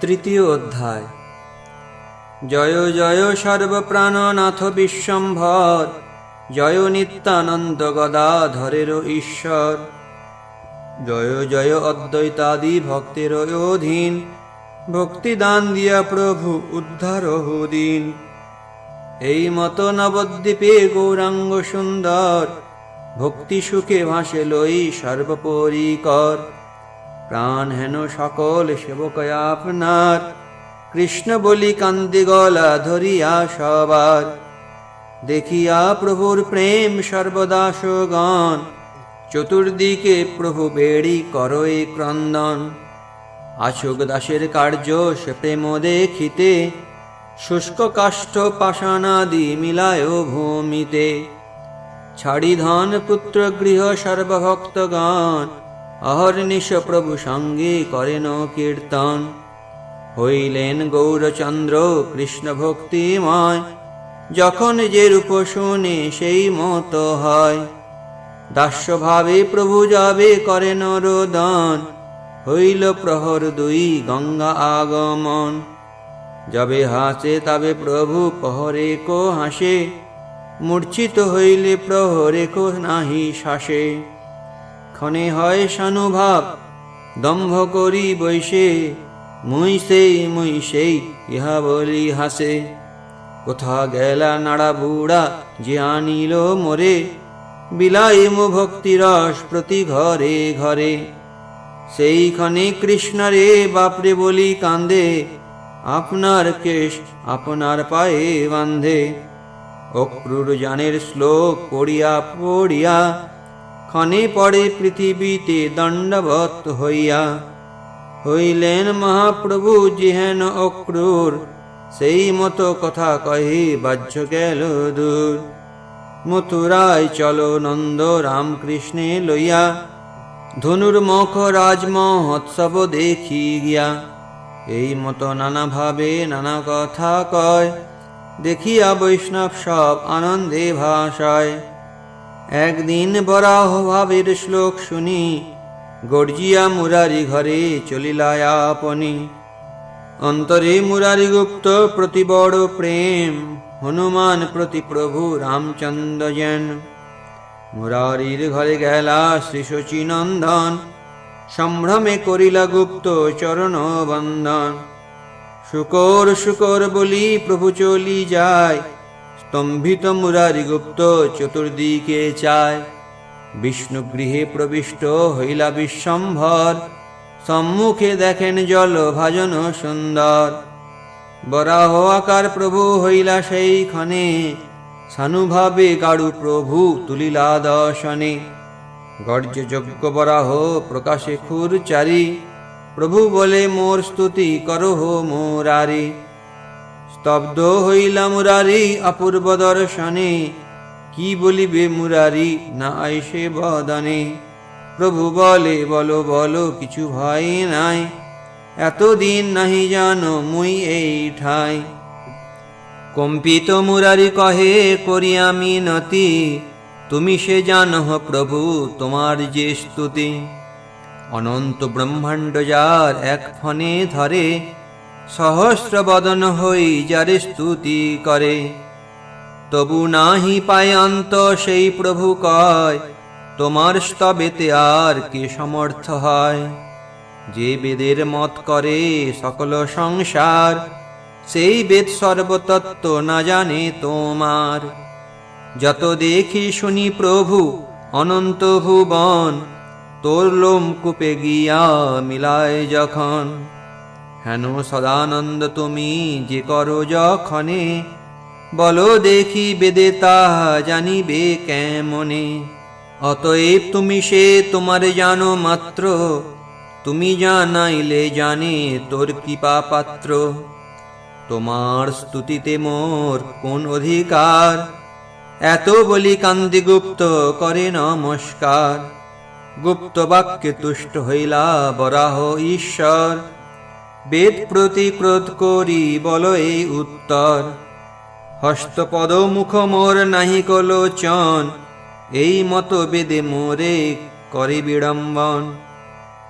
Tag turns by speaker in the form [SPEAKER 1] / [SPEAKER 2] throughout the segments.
[SPEAKER 1] তৃতীয় অধ্যায়। জয় জয় সর্বপ্রাণনাথ বিশ্বম্ভর। জয় নিত্যানন্দ গদাধরের ঈশ্বর। জয় জয় অদ্বৈতাদি ভক্তের অধীন। ভক্তিদান দিয়া প্রভু উদ্ধার দিন। এই মত নবদ্বীপে গৌরাঙ্গ সুন্দর। ভক্তি সুখে ভাসে লই সর্বপরিকর। প্রাণ হেন সকল সেবকয়া আপনার। কৃষ্ণ বলি কান্দি গলা ধরিয়া সবার। দেখিয়া প্রভুর প্রেম সর্বদা সগণ। চতুর্দিকে প্রভু বেড়ি করয়ে ক্রন্দন। আশোক দাসের কার্য সে প্রেম দেখিতে, শুষ্ক কাষ্ঠ পাষাণাদি মিলায় ভূমিতে। ছাড়ি ধন পুত্র গৃহ সর্বভক্তগণ, অহর্নিশ প্রভু সঙ্গে করেন কীর্তন। হইলেন গৌরচন্দ্র কৃষ্ণ ভক্তিময় যখন যে রূপ শুনে সেই মত হয়। দাস্যভাবে প্রভু যাবে করেন রোদন হইল প্রহর দুই গঙ্গা আগমন। যাবে হাসে তবে প্রভু প্রহরে কো হাসে, মূর্ছিত হইলে প্রহরে কো নাহি শাসে। ক্ষণে হয় সানুভাব, দম্ভ করি বৈশে, মুই সেই মুই সেই ইহা বলি হাসে। কোথা গেলা নাড়া বুড়া যে আনিল মোরে বিলাইম ভক্তি রস প্রতি ঘরে ঘরে। সেইখানে কৃষ্ণরে বাপরে বলি কান্দে, আপনার কেশ আপনার পায়ে বান্ধে। অক্রুর জানের শ্লোক পড়িয়া পড়িয়া, ক্ষণে পড়ে পৃথিবীতে দণ্ডবত হইয়া। হইলেন মহাপ্রভু যেহেন অক্রুর সেই মতো কথা কহি বাহ্য গেল দূর। মথুরায় চলো নন্দ রামকৃষ্ণে লইয়া, ধনুর মুখ রাজ মহোৎসব দেখি গিয়া। এই মতো নানা ভাবে নানা কথা কয়, দেখিয়া বৈষ্ণব সব আনন্দে ভাষায় একদিন বরাহ ভাবের শ্লোক শুনি, গর্জিয়া মুরারি ঘরে চলিলায়া আপনি। অন্তরে মুরারি গুপ্ত প্রতি বড় প্রেম, হনুমান প্রতি প্রভু রামচন্দ্র যেন। মুরারির ঘরে গেলা শ্রী শচীনন্দন, সম্ভ্রমে করিলা গুপ্ত চরণ বন্দন শুকর শুকর বলি প্রভু চলি যায়, স্তম্ভিত মুরারি গুপ্ত চতুর্দিকে চায়। বিষ্ণু গৃহে প্রবিষ্ট হইলা বিশ্বম্ভর সম্মুখে দেখেন জল ভাজন সুন্দর। বরাহ আকার প্রভু হইলা সেই ক্ষণে সানুভাবে গাড়ু প্রভু তুলিলা দর্শনে। গর্জ যজ্ঞ বরাহ প্রকাশে খুর চারি প্রভু বলে মোর স্তুতি করহ মোরারি। স্তব্ধ হইলা মুরারি অপূর্ব দর্শনে, কি বলিবে মুরারি, না আইসে বদনে। প্রভু বলে, বলো বলো, কিছু ভয় নাই। এতদিন নাহি জানো মুই এই ঠাই। কম্পিত মুরারি কহে, করি আমি নতি। তুমি সে জানহ প্রভু, তোমার যে স্তুতি। অনন্ত ব্রহ্মাণ্ড যার এক ফনে ধরে, সহস্র বদন হই যারে স্তুতি করে। তবু নাহি পায় অন্ত সেই প্রভু কয় তোমার স্তবেতে আর কে সমর্থ হয়? যে বেদের মত করে সকল সংসার, সেই বেদ সর্বতত্ত্ব না জানে তোমার। যত দেখি শুনি প্রভু, অনন্ত ভুবন, তোর লোম কূপে গিয়া মিলায় যখন। হেন সদানন্দ তুমি যে করো যখনে, বলো দেখি বেদে তাহা জানিবে কেমনে? অতএব তুমি সে তোমার জানো মাত্র। তুমি জানাইলে জানে তোর কৃপা পাত্র তোমার স্তুতিতে মোর কোন অধিকার? এত বলি কান্দিগুপ্ত করে নমস্কার। গুপ্ত বাক্যে তুষ্ট হইলা বরাহ ঈশ্বর। বেদ প্রতি ক্রোধ করি বল এই উত্তর। হস্তপদ মুখ মোর নাহি কলোচন। এই মতো বেদে মোরে করে বিড়ম্বন।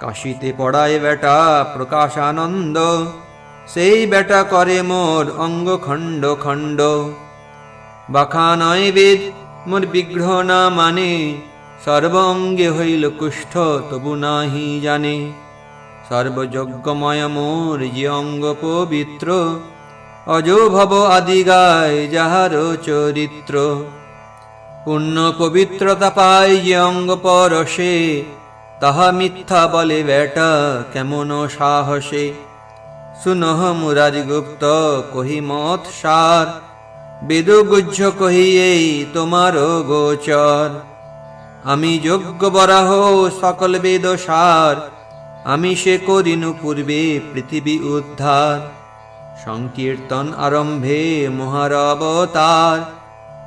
[SPEAKER 1] কাশিতে পড়ায় বেটা প্রকাশানন্দ, সেই বেটা করে মোর অঙ্গ খণ্ড খণ্ড। বাখা নয় বেদ, মোর বিগ্রহ না মানে সর্ব অঙ্গে হইল কুষ্ঠ তবু নাহি জানে। সর্বযজ্ঞময় মোর যে অঙ্গ পবিত্র অজো ভব আদি গায় যাহার চরিত্র। পুণ্য পবিত্রতা পায় যে অঙ্গ পরশে, তাহা মিথ্যা বলে বেটা কেমন সাহসে? সুনহ মুরারি গুপ্ত কহি মত সার, বেদ গুজ্জ কহি এই তোমার গোচর। আমি যোগ্য বরাহ সকল বেদ সার, আমি সে করিনু পূর্বে পৃথিবী উদ্ধার। সংকীর্তন আরম্ভে মহার অবতার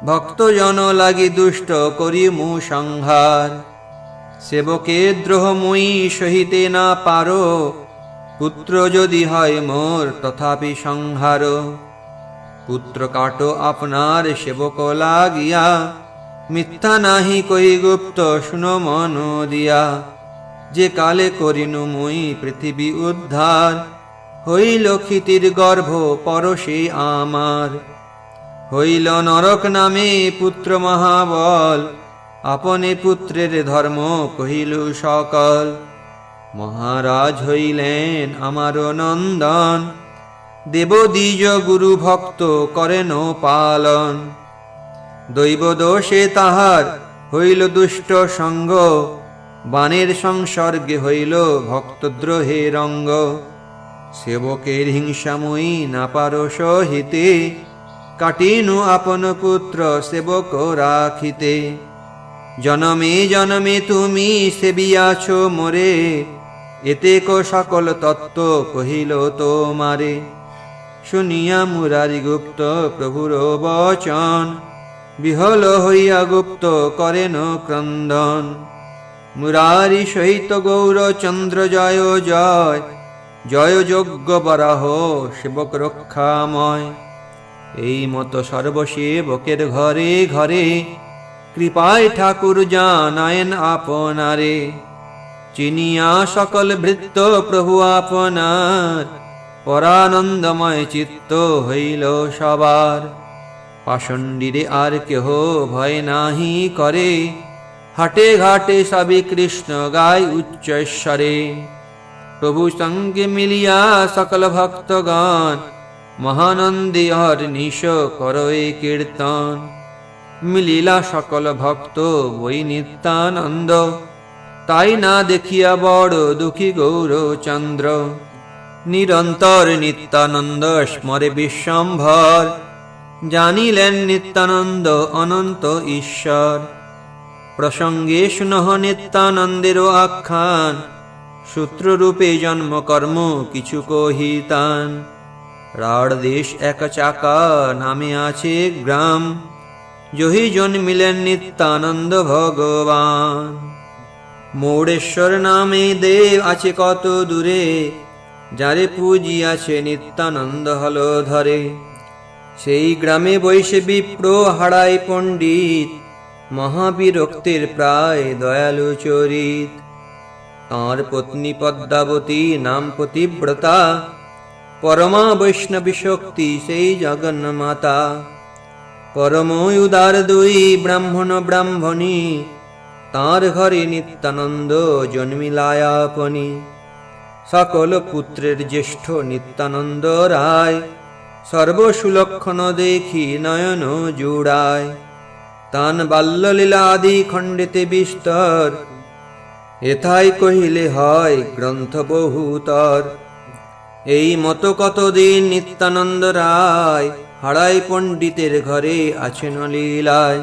[SPEAKER 1] ভক্তজন লাগি দুষ্ট করি মু সংহার। সেবকে দ্রোহ মুই সহিতে না পারো, পুত্র যদি হয় মোর তথাপি সংহার। পুত্র কাটো আপনার সেবক লাগিয়া, মিথ্যা নাহি কই গুপ্ত, শুনো মন দিয়া। যে কালে করিনু মুই পৃথিবী উদ্ধার, হইল ক্ষিতির গর্ভ পরশে আমার। হইল নরক নামে পুত্র মহাবল, আপনে পুত্রের ধর্ম কহিল সকল। মহারাজ হইলেন আমার নন্দন দেব গুরু ভক্ত করেন পালন। দৈব দোষে তাহার হইল দুষ্ট সঙ্গ বাণের সংসর্গে হইল ভক্তদ্রোহে রঙ্গ। সেবকের হিংসাময়ী না পারো সহিতে কাটিনু আপন পুত্র সেবক রাখিতে। জনমে জনমে তুমি সেবিয়াছ মোরে, এতে কো সকল তত্ত্ব কহিল তোমারে। শুনিয়া মুরারি গুপ্ত প্রভুর বচন, বিহল হইয়া গুপ্ত করেন ক্রন্দন। মুরারি সহিত গৌর চন্দ্র জয় জয়। জয় যজ্ঞ বরাহ, সেবক রক্ষাময়। এই মতো সর্বসেবকের ঘরে ঘরে কৃপায় ঠাকুর জানায়েন আপনারে। চিনিয়া সকল ভৃত্য প্রভু আপনার, পরানন্দময় চিত্ত হইল সবার। পাষণ্ডীরে আর কেহ ভয় নাহি করে, হাটে ঘাটে সবই কৃষ্ণ গায় উচ্চস্বরে প্রভু সঙ্গে মিলিয়া সকল ভক্তগণ মহানন্দে হর নিশ করয়ে কীর্তন। মিলিলা সকল ভক্ত বই নিত্যানন্দ। তাই না দেখিয়া বড় দুঃখী গৌরচন্দ্র। নিরন্তর নিত্যানন্দ স্মরে বিশ্বম্ভর। জানিলেন নিত্যানন্দ অনন্ত ঈশ্বর। প্রসঙ্গে শুনহ নিত্যানন্দেরও আখ্যান। সূত্ররূপে জন্মকর্ম কিছু কহিতান। রাঢ় দেশ এক চাকা নামে আছে গ্রাম। জহি জন্মিলেন নিত্যানন্দ ভগবান। মৌড়েশ্বর নামে দেব আছে কত দূরে, যারে পুঁজি আছে নিত্যানন্দ হল ধরে। সেই গ্রামে বৈশে বিপ্র হাড়াই পণ্ডিত, মহাবীরক্তির প্রায় দয়ালু চরিত। তাঁর পত্নী পদ্মাবতী, নাম পতিব্রতা পরমা বৈষ্ণবী শক্তি সেই জগন্মাতা। পরম উদার দুই ব্রাহ্মণ ব্রাহ্মণী, তাঁর ঘরে নিত্যানন্দ জন্মিলায়াপনি সকল পুত্রের জ্যেষ্ঠ নিত্যানন্দ রায়, সর্বসুলক্ষণ দেখি নয়ন জুড়ায়। তান বাল্যলীলা আদি খণ্ডিতে বিস্তর, এথাই কহিলে হয় গ্রন্থ বহুতর। এই মতো কতদিন নিত্যানন্দ রায়, হারাই পণ্ডিতের ঘরে আছেন লীলায়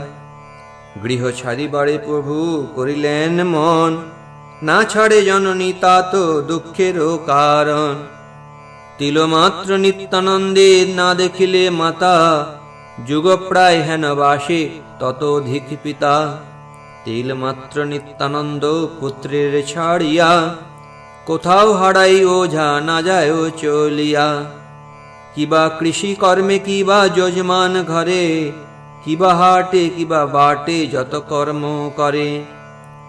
[SPEAKER 1] গৃহ ছাড়িবারে প্রভু করিলেন মন, না ছাড়ে জননী তা তো দুঃখেরও কারণ। তিলমাত্র নিত্যানন্দের না দেখিলে মাতা যুগ প্রায় হেন বাসে ততোধিক পিতা। তিলমাত্র নিত্যানন্দ পুত্রের ছাড়িয়া কোথাও হারাই ওঝা না যায় ও চলিয়া। কিবা কৃষি কর্মে, কিবা যজমান ঘরে, কিবা হাটে, কিবা বাটে যত কর্ম করে।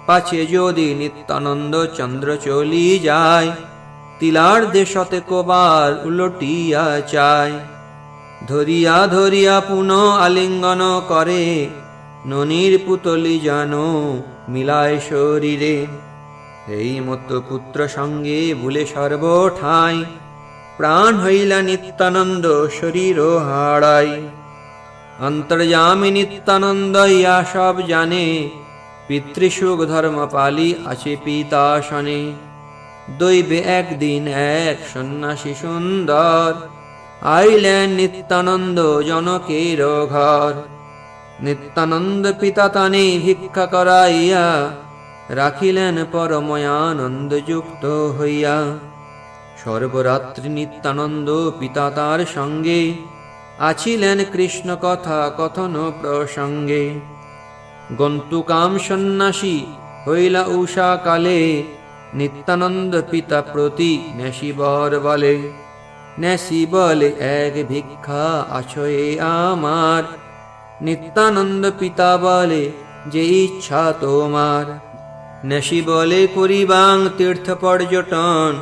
[SPEAKER 1] পাছে যদি নিত্যানন্দ চন্দ্র চলি যায়, তিলার দেশতে কোবার উলটিয়া চায়। ধরিয়া ধরিয়া পুনঃ আলিঙ্গন করে, ননির পুতলি জানো মিলায় শরীরে। এই মতো পুত্র সঙ্গে ভুলে সর্বঠাই। প্রাণ হইলা নিত্যানন্দ শরীর হারাই। অন্তর্যামী নিত্যানন্দ ইয়া সব জানে। পিতৃসুখ ধর্ম পালি আছে পিতাসনে দৈবে একদিন এক সন্ন্যাসী সুন্দর। আইলেন নিত্যানন্দ জনকের ঘর। নিত্যানন্দ পিতা তানে ভিক্ষা করাইয়া রাখিলেন পরময়ানন্দ যুক্ত হইয়া। সর্বরাত্রি নিত্যানন্দ পিতা তার সঙ্গে, আছিলেন কৃষ্ণ কথা কথন প্রসঙ্গে। গন্তুকাম সন্ন্যাসী, হইলা উষা কালে, নিত্যানন্দ পিতা প্রতি নেশিবর বলে। নেশি বলে এক ভিক্ষা আছয়ে আমার, নিত্যানন্দ পিতা বলে যে ইচ্ছা তোমার। নেশি বলে করিবাং তীর্থ পর্যটন,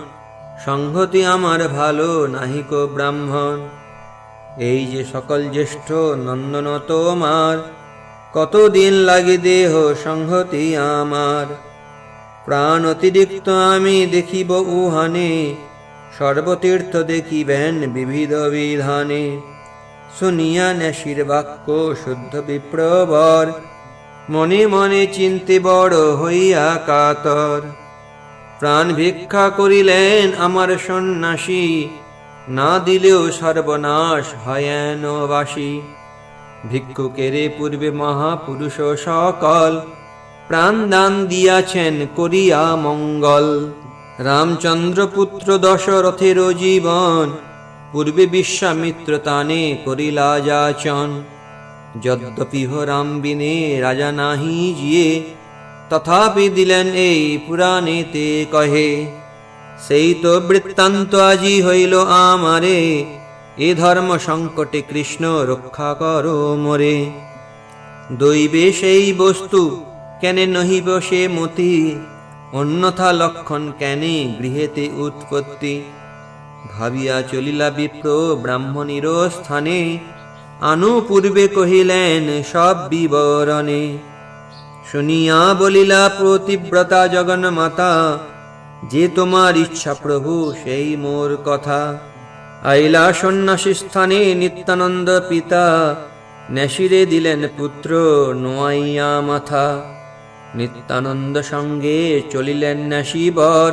[SPEAKER 1] সংহতি আমার ভালো নাহিক ব্রাহ্মণ। এই যে সকল জ্যেষ্ঠ নন্দন তোমার কতদিন লাগে দেহ সংহতি আমার। প্রাণ অতিরিক্ত আমি দেখিব উহানে, সর্বতীর্থ দেখিবেন বিবিধ বিধানে। শুনিয়া নেশির বাক্য শুদ্ধ বিপ্রবর মনে মনে চিন্তে বড় হইয়া কাতর। প্রাণ ভিক্ষা করিলেন আমার সন্ন্যাসী, না দিলেও সর্বনাশ হয়েন বাসী। ভিক্ষুকেরে পূর্বে মহাপুরুষ সকল প্রাণ দান দিয়াছেন করিয়া মঙ্গল। রামচন্দ্র পুত্র দশরথের জীবন পূর্বে বিশ্বামিত্র তানে করিলা যাচন। যদ্যপি হ রাম বিনে রাজা নাহি জিয়ে, তথাপি দিলেন এই পুরাণেতে কহে, সেই তো বৃত্তান্ত আজি হইল আমারে, এ ধর্ম সংকটে কৃষ্ণ রক্ষা করো মোরে। দৈবে সেই বস্তু, কেনে নহিব সে মতি, অন্যথা লক্ষণ কেনে গৃহেতে উৎপত্তি। ভাবিয়া চলিলা বিপ্র ব্রাহ্মণীর স্থানে আনু পূর্বে কহিলেন, সব বিবরণে। শুনিয়া বলিলা, প্রতিব্রতা জগন মাতা, যে তোমার ইচ্ছা প্রভু, সেই মোর কথা। আইলা সন্ন্যাসী স্থানে নিত্যানন্দ পিতা নেশিরে দিলেন পুত্র নোয়াইয়া মাথা। নিত্যানন্দ সঙ্গে চলিলেন নেশিবর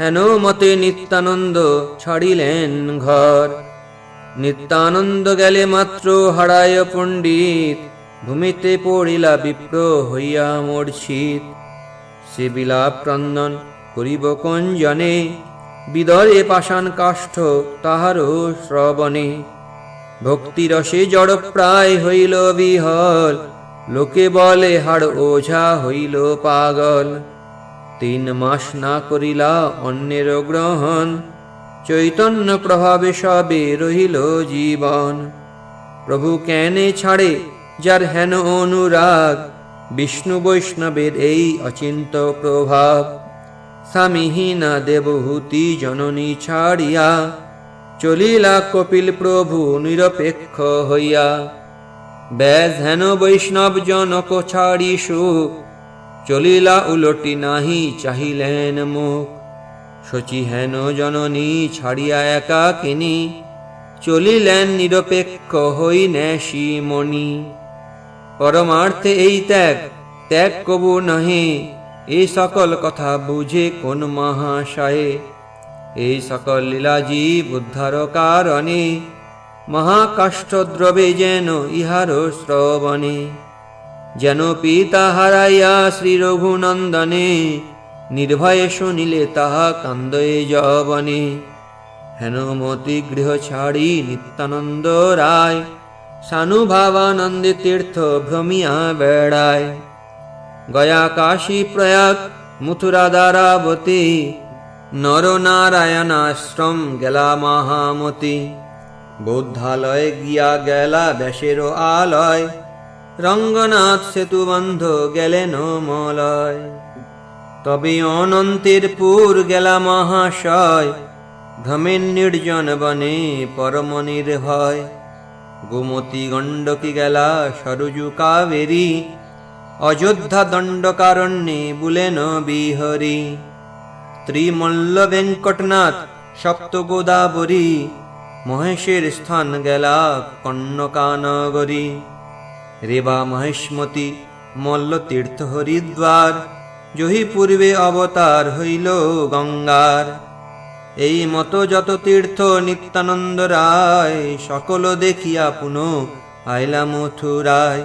[SPEAKER 1] হেন মতে নিত্যানন্দ ছাড়িলেন ঘর। নিত্যানন্দ গেলে মাত্র হারায় পণ্ডিত, ভূমিতে পড়িলা বিপ্র হইয়া মূর্ছিত সে বিলাপ ক্রন্দন করিব কোন জনে, বিদরে পাষাণ কাষ্ঠ তাহারও শ্রবণে। ভক্তিরসে জড় প্রায় হইল বিহল, লোকে বলে হাড় ওঝা হইল পাগল। তিন মাস না করিলা অন্যের গ্রহণ চৈতন্য প্রভাবে সবে রহিল জীবন। প্রভু কেনে ছাড়ে, যার হেন অনুরাগ? বিষ্ণু বৈষ্ণবের এই অচিন্ত প্রভাব। স্বামীহীনা দেবহূতি জননী ছাড়িয়া, চলিলা কপিল প্রভু নিরপেক্ষ হইয়া। ব্যাস হেন বৈষ্ণব জনক ছাড়ি সুখ চলিলা উলটি নাহি চাহিলেন মুখ। শচী হেন জননী ছাড়িয়া একা কিনি চলিলেন নিরপেক্ষ হই ন্যাসী মণি পরমার্থে এই ত্যাগ ত্যাগ কবু নহে এই সকল কথা বুঝে কোন মহাশয়ে। এই সকল লীলাজীব বুদ্ধার কারণে মহাকাষ্ঠ দ্রবে যেন ইহার শ্রবণে। যেন পিতা হারাইয়া শ্রী রঘুনন্দনে নির্ভয়ে শুনিলে তাহা কান্দয়ে যবনে। হেনমতি গৃহ ছাড়ি নিত্যানন্দ রায়, সানুভাবানন্দে তীর্থ ভ্রমিয়া বেড়ায়। গয়া কাশী প্রয়াগ মথুরা দ্বারাবতী নরনারায়ণ আশ্রম গেলা মহামতি। বৌদ্ধালয় গিয়া গেলা ব্যাসের আলয়, রঙ্গনাথ সেতু বন্ধ গেলেন মলয়। তবে অনন্তের পুর গেলা মহাশয় ভ্রমের নির্জন বনে পরম নির্ভয়। গোমতী গণ্ডকী গেলা সরজু কাবেরী, অযোধ্যা দণ্ডকারণ্যে বুলেন বিহরি। ত্রিমল্ল ভেঙ্কটনাথ সপ্ত গোদাবরী মহেশের স্থান গেলা কন্যকানগরী। রেবা মহেশমতি মল্ল তীর্থ হরিদ্বার জহি পূর্বে অবতার হইল গঙ্গার। এই মতো যত তীর্থ নিত্যানন্দ রায়, সকল দেখিয়া পুনঃ আইলা মথুরায়।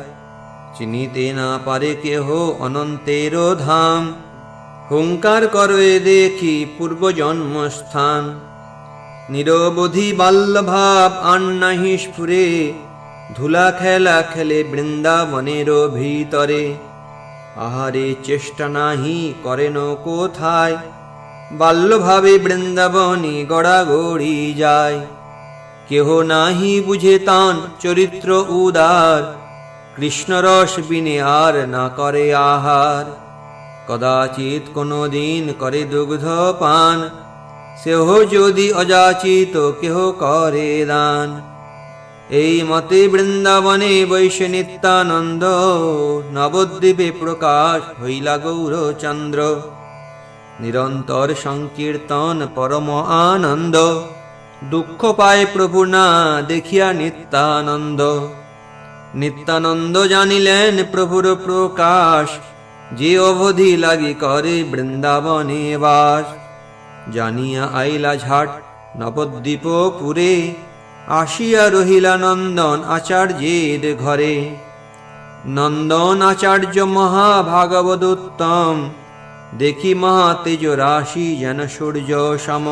[SPEAKER 1] চিনিতে না পারে কেহ অনন্তের ধাম। হুঙ্কার করে দেখি পূর্ব জন্মস্থান। নিরবধি বাল্যভাব আর নাহি স্ফুরে, ধুলা খেলা খেলে বৃন্দাবনের ভিতরে। আহারে চেষ্টা নাহি করেন কোথায়? বাল্যভাবে বৃন্দাবনে গড়াগড়ি যায়। কেহ নাহি বুঝে তান চরিত্র উদার। কৃষ্ণরস বিনে আর না করে আহার। কদাচিৎ কোনো দিন করে দুগ্ধ পান। সেহ যদি অযাচিত কেহ করে দান। এই মতে বৃন্দাবনে বৈশ্য নিত্যানন্দ নবদ্বীপে প্রকাশ হইলা গৌরচন্দ্র। নিরন্তর সংকীর্তন পরম আনন্দ, দুঃখ পায় প্রভু না দেখিয়া নিত্যানন্দ। নিত্যানন্দ জানিলেন, প্রভুর প্রকাশ যে অবধি লাগি করে বৃন্দাবনে বাস। জানিয়া আইলা ঝাট নবদ্বীপ পুরে আসিয়া রহিলা নন্দন আচার্যের ঘরে। নন্দন আচার্য মহাভাগবত উত্তম, দেখি মহা তেজ রাশি যেন সূর্য সম।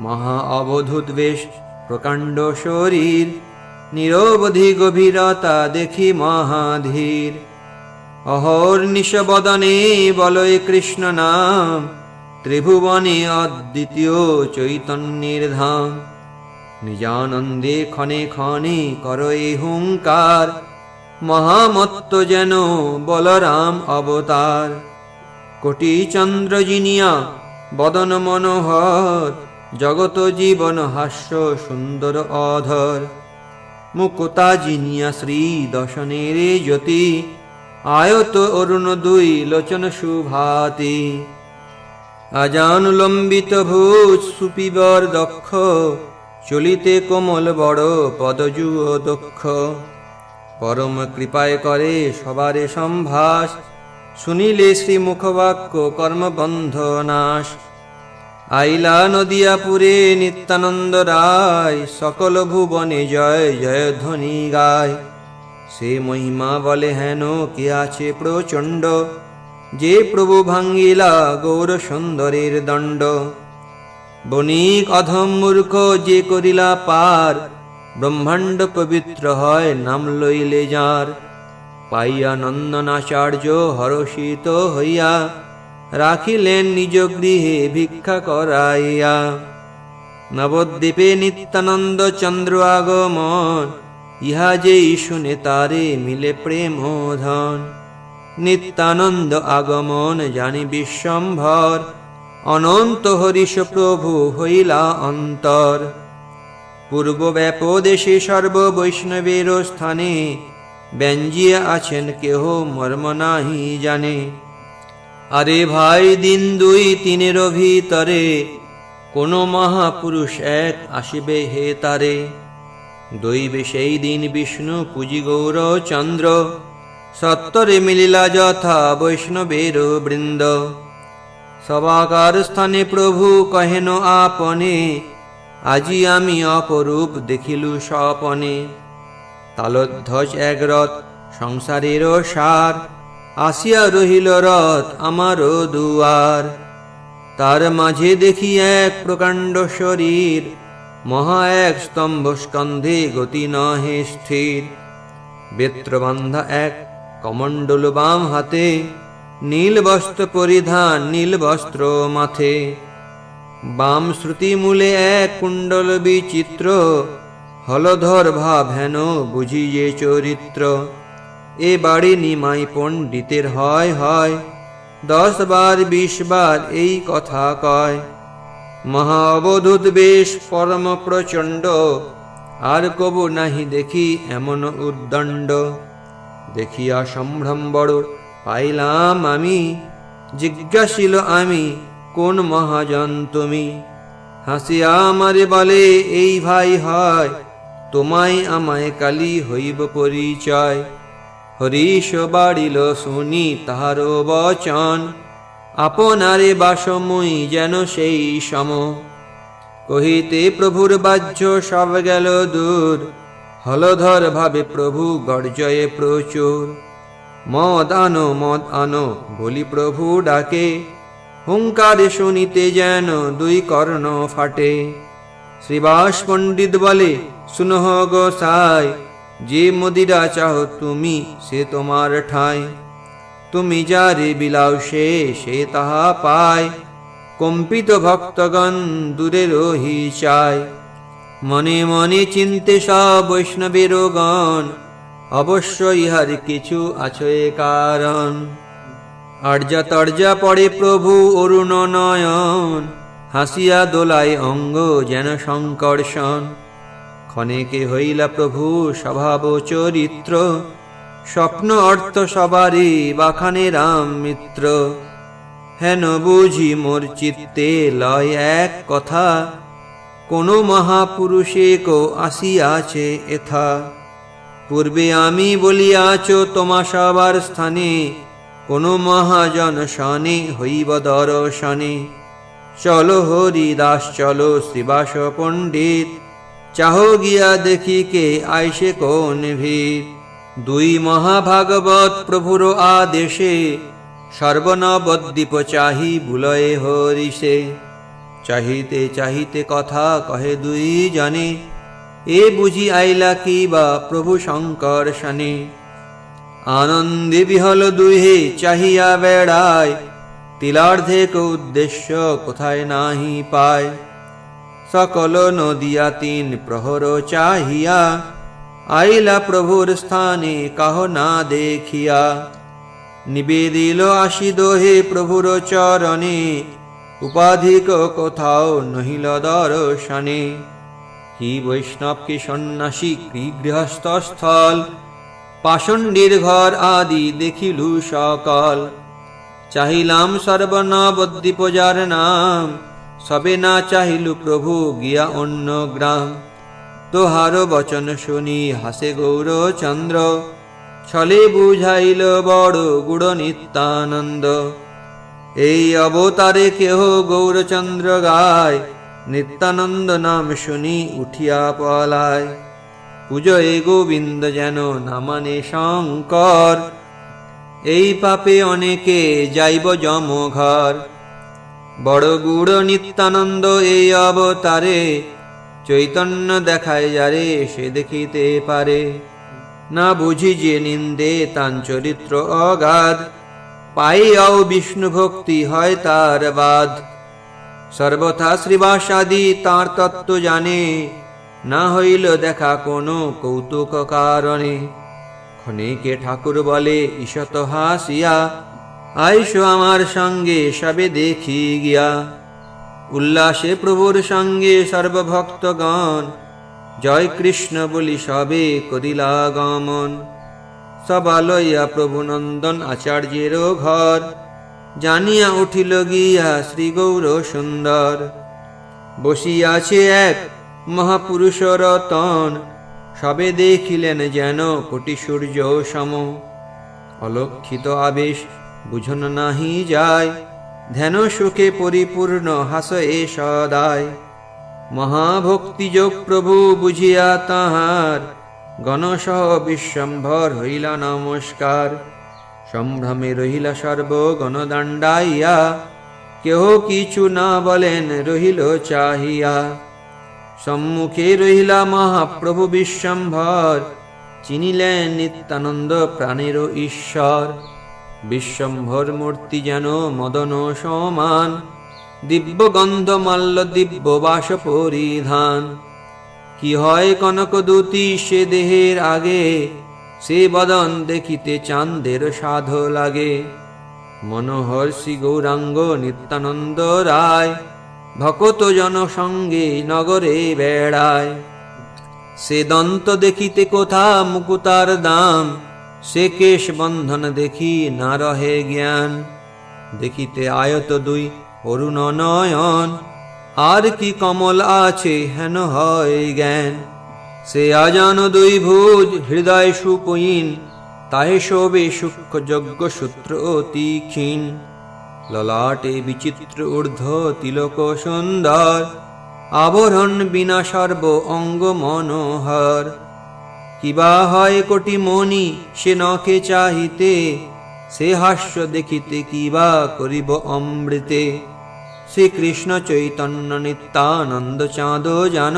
[SPEAKER 1] মহা অবধূত বেশ প্রকাণ্ড শরীর, নিরবধি গভীরতা দেখি মহাধীর। অহর নিশবদনে বলয় কৃষ্ণ নাম, ত্রিভুবনে অদ্বিতীয় চৈতন্যের ধাম। নিজানন্দে ক্ষণে ক্ষণে করয়ে হুঙ্কার, মহামত্ত যেন বলরাম অবতার। কোটি চন্দ্র জিনিয়া, বদন মনোহর, জগত জীবন হাস্য সুন্দর অধর। মুকুতা জিনিয়া শ্রী দশনের জ্যোতি, আয়ত অরুণ দুই লোচন শুভাতি আজানুলম্বিত ভূজ সুপিবর দক্ষ চলিতে কোমল বড় পদজু ও দক্ষ। পরম কৃপায় করে সবারে সম্ভাস শুনিলে শ্রী মুখবাক্য কর্মবন্ধ নাশ। আইলা নদিয়াপুরে নিত্যানন্দ রায়, সকল ভুবনে জয় জয় ধ্বনি গায়। সে মহিমা বলে হেন, কে আছে প্রচণ্ড? যে প্রভু ভাঙ্গিলা গৌর সুন্দরের দণ্ড। বণিক অধম মূর্খ যে করিলা পার, ব্রহ্মাণ্ড পবিত্র হয় নাম লইলে যার। পাইয়া নন্দনাচার্য হরষিত হইয়া, রাখিলেন নিজ গৃহে ভিক্ষা করাইয়া। নবদ্বীপে নিত্যানন্দ চন্দ্র আগমন, ইহা যে শুনে তারে মিলে প্রেম ধন। নিত্যানন্দ আগমন জানি বিশ্বম্ভর অনন্ত হরিষ প্রভু হইলা অন্তর। পূর্ব ব্যাপদেশে সর্ব বৈষ্ণবের স্থানে ব্যঞ্জিয়া আছেন কেহ মর্ম নাহি জানে। আরে ভাই, দিন দুই তিনের ভিতরে কোন মহাপুরুষ এক আসিবে হে তারে। দৈবে সেই দিন বিষ্ণু, পুজি গৌর, চন্দ্র, সত্তরে মিলিলা যথা বৈষ্ণবের বৃন্দ। সবাকার স্থানে প্রভু কহেন আপনে, আজি আমি অপরূপ দেখিলু স্বপনে। তালধ্বজ এক রথ সংসারের সার, আসিয়া রহিল রথ আমারও দুয়ার। তার মাঝে দেখি এক প্রকাণ্ড শরীর, মহা এক স্তম্ভ স্কন্ধে গতি নহে স্থির। বেত্রবান্ধা এক কমণ্ডল বাম হাতে নীল বস্ত্র পরিধান নীল বস্ত্র মাথে। বাম শ্রুতি মূলে এক কুণ্ডল বিচিত্র, হলধর ভাব হেন বুঝি যে চরিত্র। এ বাড়ি নিমাই পণ্ডিতের হয় হয়, দশ বার বিশ বার এই কথা কয়। মহা অবধূত বেশ পরম প্রচণ্ড, আর কবু নাহি দেখি এমন উদ্দণ্ড। দেখিয়া সম্ভ্রম বড় পাইলাম আমি, জিজ্ঞাসিল আমি, কোন মহাজন তুমি? হাসিয়া আমারে বলে, এই ভাই হয়, তোমায় আমায় কালি হইব পরিচয়। হরিশ বাড়িল শুনি তাহার বচন, আপনারে বাসমুই যেন সেই সম। কহিতে প্রভুর বাহ্য সব গেল দূর, হলধর ভাবে প্রভু গর্জয়ে প্রচুর। মদ আনো মদ আনো, বলি প্রভু ডাকে। হুঙ্কারে শুনিতে যেন দুই কর্ণ ফাটে। শ্রীবাস পণ্ডিত বলে শুনহ গোসাই যে মদিরা চাহ তুমি, সে তোমার ঠাঁই। তুমি যারে বিলাও সে সে তাহা পায়। কম্পিত ভক্তগণ দূরে রহি চায়। মনে মনে চিনতে সব বৈষ্ণবের গণ অবশ্য ইহার কিছু আছে কারণ। আর্যা তর্যা পড়ে প্রভু অরুণ নয়ন, হাসিয়া দোলায় অঙ্গ যেন সংকর্ষণ। ক্ষণেকে হইলা প্রভু স্বভাব চরিত্র, স্বপ্ন অর্থ সবারই, বাখানে রাম মিত্র। হেন বুঝি মোর চিত্তে লয় এক কথা, কোন মহাপুরুষে কো আসিয়াছে এথা। পূর্বে আমি বলিয়াছ, তোমা সবার স্থানে কোন মহাজন সনে হইব দর্শনে। চলো হরিদাস, চলো শ্রীবাস পণ্ডিত, চাহ গিয়া দেখি কে আইসে কোন ভিড়। দুই মহাভাগবত প্রভুর আদেশে সর্বনবদ্বীপ চাহি বুলয়ে হরিষে। চাহিতে চাহিতে কথা কহে দুই জানে এ বুঝি আইলা কি বা প্রভু শঙ্কর শানে? আনন্দে বিহল দুহে চাহিয়া বেড়ায়, তিলার্ধে কো উদ্দেশ্য কোথায় নাহি পায়। সকল নদিয়া তিন প্রহর চাহিয়া, আইলা প্রভুর স্থানে কাহ না দেখিয়া। নিবেদিল আসি দোহে প্রভুর চরণে, উপাধিক কোথাও নহিল দর্শনে। কি বৈষ্ণব কি সন্ন্যাসী, কি গৃহস্থ স্থল পাষণ্ডীর ঘর আদি দেখিলু সকল। চাহিলাম সর্বনবদ্বীপ যার নাম, সবে না চাহিলু প্রভু গিয়া অন্য গ্রাম। তোহার বচন শুনি হাসে গৌরচন্দ্র ছলে বুঝাইল বড় গুড় নিত্যানন্দ। এই অবতারে কেহ গৌরচন্দ্র গায় নিত্যানন্দ নাম শুনি উঠিয়া পলায়। পুজোয় গোবিন্দ যেন নামানে শঙ্কর। এই পাপে অনেকে যাইব যম ঘর বড় গুড় নিত্যানন্দ এই অবতারে, চৈতন্য দেখায় যারে সে দেখিতে পারে। না বুঝি যে নিন্দে তান চরিত্র অগাধ, পাইয়াও বিষ্ণু ভক্তি হয় তার বাদ সর্বথা শ্রীবাসাদি তাঁর তত্ত্ব জানে। না হইল দেখা কোনো কৌতুক কারণে। ক্ষণিকে ঠাকুর বলে ঈশত হাসিয়া, আইসো আমার সঙ্গে, সবে দেখি গিয়া। উল্লাসে প্রভুর সঙ্গে সর্বভক্তগণ, জয় কৃষ্ণ বলি সবে করিলা গমন। সবালইয়া প্রভু নন্দন আচার্যের ঘর জানিয়া উঠিল গিয়া শ্রী গৌর সুন্দর। বসিয়াছে এক মহাপুরুষ রতন, সবে দেখিলেন যেন কোটি সূর্য সম। অলক্ষিত আবেশ বুঝন নাহি যায়, ধ্যান সুখে পরিপূর্ণ হাস এ সদায় মহাভক্তি যোগ প্রভু বুঝিয়া তাহার গণসহ বিশ্বম্ভর হইলা নমস্কার। সম্ভ্রমে রহিলা সর্ব গণদাণ্ডাইয়া কেহ কিছু না বলেন রহিল চাহিয়া। সম্মুখে রহিলা মহাপ্রভু বিশ্বম্ভর, চিনিলেন নিত্যানন্দ প্রাণের ঈশ্বর। বিশ্বম্ভর মূর্তি যেন মদন সমান দিব্য গন্ধ মাল্য দিব্য বাস পরিধান। কি হয় কনক দূতি সে দেহের আগে সে বদন দেখিতে চাঁদের সাধ লাগে। মনোহর শ্রী গৌরাঙ্গ নিত্যানন্দ রায় ভকত জন সঙ্গে নগরে বেড়ায়। সে দন্ত দেখিতে কোথা মুকুতার দাম, সে কেশ বন্ধন দেখি না রহে জ্ঞান। দেখিতে আয়ত দুই অরুণ নয়ন, আর কি কমল আছে হেন হয় জ্ঞান। সে আজান দুই ভুজ হৃদয় সুপইন তাহে শোবে সূক্ষ্ম যজ্ঞ সূত্র তীক্ষীণ ললাটে বিচিত্র ঊর্ধ্ব তিলক সুন্দর আবরণ বিনা সর্ব অঙ্গ মনোহর। কিবা হয় কোটি মনি সে নখে চাহিতে, সে হাস্য দেখিতে কিবা করিব অমৃতে। শ্রীকৃষ্ণ চৈতন্য নিত্যানন্দ চাঁদ জান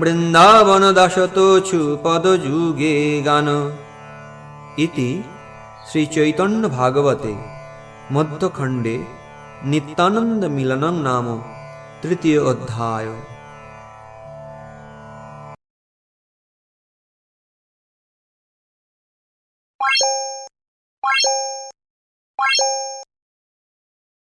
[SPEAKER 1] বৃন্দাবন দাসতোছু পদযুগে গান। ইতি শ্রীচৈতন্য ভাগবতে মধ্যখণ্ডে নিত্যানন্দ মিলনং নাম তৃতীয় অধ্যায়।